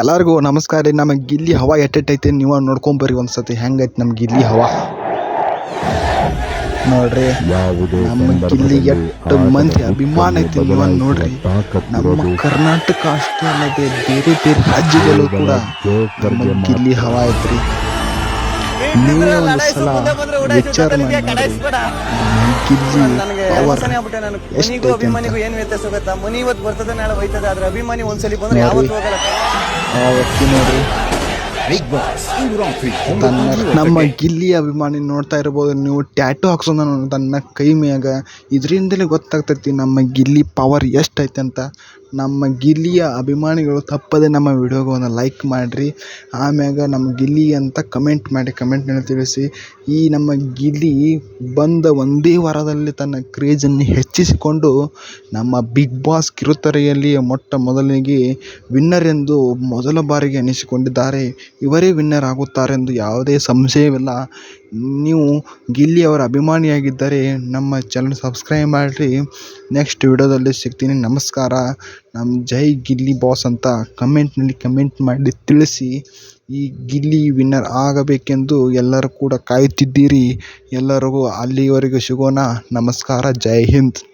ಎಲ್ಲರಿಗೂ ನಮಸ್ಕಾರ ರೀ. ನಮ್ಮ ಗಿಲ್ಲಿ ಹವಾ ಎಟ್ಟೆಟ್ಟೈತೆ ನೀವು ನೋಡ್ಕೊಂಬರ್ರಿ ಒಂದ್ಸತಿ. ಹೆಂಗೈತೆ ನಮ್ಮ ಗಿಲ್ಲಿ ಹವಾ? ನೋಡ್ರಿ ಯಾವುದೇ ನಮ್ಮ ಗಿಲ್ಲಿ ಎಷ್ಟು ಮಂದಿ ಅಭಿಮಾನ ಐತಿ ನೀವು ನೋಡ್ರಿ. ನಮ್ಮ ಕರ್ನಾಟಕ ಅಷ್ಟೇ ಅಲ್ಲದೆ ಬೇರೆ ಬೇರೆ ರಾಜ್ಯದಲ್ಲೂ ಕೂಡ ನಮ್ಮ ಗಿಲ್ಲಿ ಹವಾ ಐತ್ರಿ ನೀವೇ ವಿಚಾರ ಮಾಡಿ ಎಷ್ಟು ಮನಿಗೂ ಅಭಿಮಾನಿಗೂ ಏನ್ ವ್ಯತ್ಯಾಸ ಗೊತ್ತಾ? ಮನಿ ಇವತ್ತು ಬರ್ತದೆ ನಾಳೆ ಹೋಯ್ತದೆ. ಆದ್ರೆ ಅಭಿಮಾನಿ ಒಂದ್ಸಲಿ ಬಂದ್ರೆ ಯಾವತ್ತೂ ಹೋಗಲ್ಲ. ಆ ವ್ಯಕ್ತಿ ನೋಡ್ರಿ ತನ್ನ ನಮ್ಮ ಗಿಲ್ಲಿ ಅಭಿಮಾನಿ ನೋಡ್ತಾ ಇರ್ಬೋದು. ನೀವು ಟ್ಯಾಟೂ ಹಾಕ್ಸೋದ ತನ್ನ ಕೈ ಮ್ಯಾಗ ಇದರಿಂದಲೇ ಗೊತ್ತಾಗ್ತೈತಿ ನಮ್ಮ ಗಿಲ್ಲಿ ಪವರ್ ಎಷ್ಟೈತೆ ಅಂತ. ನಮ್ಮ ಗಿಲ್ಲಿಯ ಅಭಿಮಾನಿಗಳು ತಪ್ಪದೆ ನಮ್ಮ ವಿಡಿಯೋಗೆ ಒಂದು ಲೈಕ್ ಮಾಡಿರಿ ಆಮ್ಯಾಗ ನಮ್ಮ ಗಿಲ್ಲಿ ಅಂತ ಕಮೆಂಟ್ ಮಾಡಿ ಕಮೆಂಟ್ನಲ್ಲಿ ತಿಳಿಸಿ. ಈ ನಮ್ಮ ಗಿಲ್ಲಿ ಬಂದ ಒಂದೇ ವಾರದಲ್ಲಿ ತನ್ನ ಕ್ರೇಜನ್ನು ಹೆಚ್ಚಿಸಿಕೊಂಡು ನಮ್ಮ ಬಿಗ್ ಬಾಸ್ ಕಿರುತೆರೆಯಲ್ಲಿ ಮೊಟ್ಟ ಮೊದಲಿಗೆ ವಿನ್ನರ್ ಎಂದು ಮೊದಲ ಬಾರಿಗೆ ಎನಿಸಿಕೊಂಡಿದ್ದಾರೆ. ಇವರೇ ವಿನ್ನರ್ ಆಗುತ್ತಾರೆಂದು ಯಾವುದೇ ಸಂಶಯವಿಲ್ಲ. ನೀವು ಗಿಲ್ಲಿ ಅವರ ಅಭಿಮಾನಿಯಾಗಿದ್ದರೆ ನಮ್ಮ ಚಾನಲ್ ಸಬ್ಸ್ಕ್ರೈಬ್ ಮಾಡಿರಿ. ನೆಕ್ಸ್ಟ್ ವಿಡಿಯೋದಲ್ಲಿ ಸಿಗ್ತೀನಿ. ನಮಸ್ಕಾರ. ನಮ್ಮ ಜೈ ಗಿಲ್ಲಿ ಬಾಸ್ ಅಂತ ಕಮೆಂಟ್ನಲ್ಲಿ ಕಮೆಂಟ್ ಮಾಡಿ ತಿಳಿಸಿ. ಈ ಗಿಲ್ಲಿ ವಿನ್ನರ್ ಆಗಬೇಕೆಂದು ಎಲ್ಲರೂ ಕೂಡ ಕಾಯುತ್ತಿದ್ದೀರಿ. ಎಲ್ಲರಿಗೂ ಅಲ್ಲಿವರೆಗೂ ಸಿಗೋಣ. ನಮಸ್ಕಾರ. ಜೈ ಹಿಂದ್.